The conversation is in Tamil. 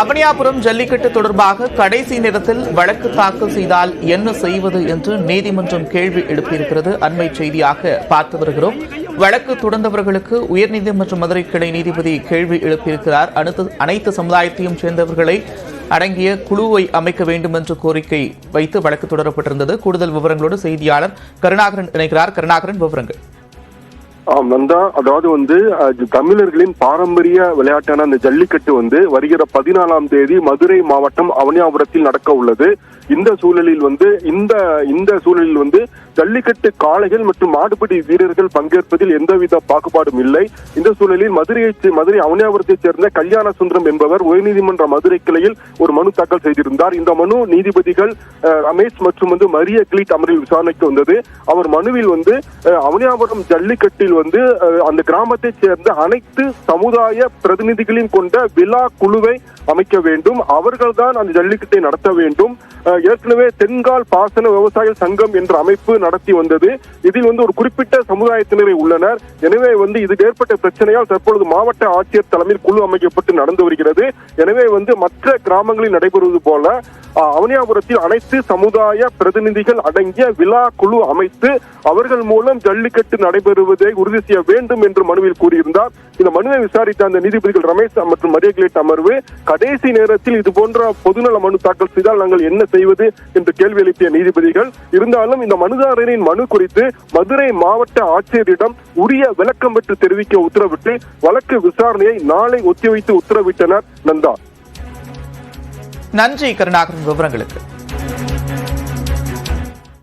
அவனியாபுரம் ஜல்லிக்கட்டு தொடர்பாக கடைசி நேரத்தில் வழக்கு தாக்கல் செய்தால் என்ன செய்வது என்று நீதிமன்றம் கேள்வி எழுப்பியிருக்கிறது. அண்மை செய்தியாக பார்த்து வருகிறோம். வழக்கு தொடர்ந்தவர்களுக்கு உயர்நீதிமன்ற மதுரை கிளை நீதிபதி கேள்வி எழுப்பியிருக்கிறார். அனைத்து அனைத்து சமுதாயத்தையும் சேர்ந்தவர்களை அடங்கிய குழுவை அமைக்க வேண்டும் என்ற கோரிக்கை வைத்து வழக்கு தொடரப்பட்டிருந்தது. கூடுதல் விவரங்களோடு செய்தியாளர் கருணாகரன் இணைக்கிறார் கருணாகரன் விவரங்கள். ஆம் நந்தா. அதாவது வந்து தமிழர்களின் பாரம்பரிய விளையாட்டான அந்த ஜல்லிக்கட்டு வந்து வருகிற பதினாலாம் தேதி மதுரை மாவட்டம் அவனியாபுரத்தில் நடக்க உள்ளது. இந்த சூழலில் வந்து இந்த இந்த சூழலில் வந்து ஜல்லிக்கட்டு காளைகள் மற்றும் மாடுபிடி வீரர்கள் பங்கேற்பதில் எந்தவித பாகுபாடும் இல்லை. இந்த சூழலில் மதுரையை மதுரை அவனியாபுரத்தைச் சேர்ந்த கல்யாண சுந்தரம் என்பவர் உயர்நீதிமன்ற மதுரை கிளையில் ஒரு மனு தாக்கல் செய்திருந்தார். இந்த மனு நீதிபதிகள் ரமேஷ் மற்றும் வந்து மரிய கிளீட் அமர்வில் விசாரணைக்கு வந்தது. அவர் மனுவில் வந்து அவனியாபுரம் ஜல்லிக்கட்டில் வந்து அந்த கிராமத்தை சேர்ந்த அனைத்து சமுதாய பிரதிநிதிகளையும் கொண்ட விழா குழுவை அமைக்க வேண்டும். அவர்கள் தான் அந்த ஜல்லிக்கட்டை நடத்த வேண்டும். ஏற்கனவே தென்கால் பாசன விவசாய சங்கம் என்ற அமைப்பு நடத்தி வந்தது. இதில் வந்து ஒரு குறிப்பிட்ட சமுதாயத்தினரை உள்ளனர். எனவே வந்து இது ஏற்பட்ட பிரச்சனையால் தற்பொழுது மாவட்ட ஆட்சியர் தலைமையில் குழு அமைக்கப்பட்டு நடந்து வருகிறது. எனவே வந்து மற்ற கிராமங்களில் நடைபெறுவது போல அவனியாபுரத்தில் அனைத்து சமுதாய பிரதிநிதிகள் அடங்கிய விழா குழு அமைத்து அவர்கள் மூலம் ஜல்லிக்கட்டு நடைபெறுவதை உறுதி செய்ய வேண்டும் என்று மனுவில் கூறியிருந்தார். இந்த மனுவை விசாரித்த அந்த நீதிபதிகள் ரமேஷ் மற்றும் மரியகிலேட் அமர்வு கடைசி நேரத்தில் இது போன்ற பொதுநல மனு தாக்கல் செய்தால் நாங்கள் என்ன செய்வது என்று கேள்வி எழுப்பிய நீதிபதிகள் இருந்தாலும் இந்த மனுதாரரின் மனு குறித்து மதுரை மாவட்ட ஆட்சியரிடம் உரிய விளக்கம் பெற்று தெரிவிக்க உத்தரவிட்டு வழக்கு விசாரணையை நாளை ஒத்திவைத்து உத்தரவிட்டனர் நந்தா. நன்றி கருணாகரன் விவரங்களுக்கு.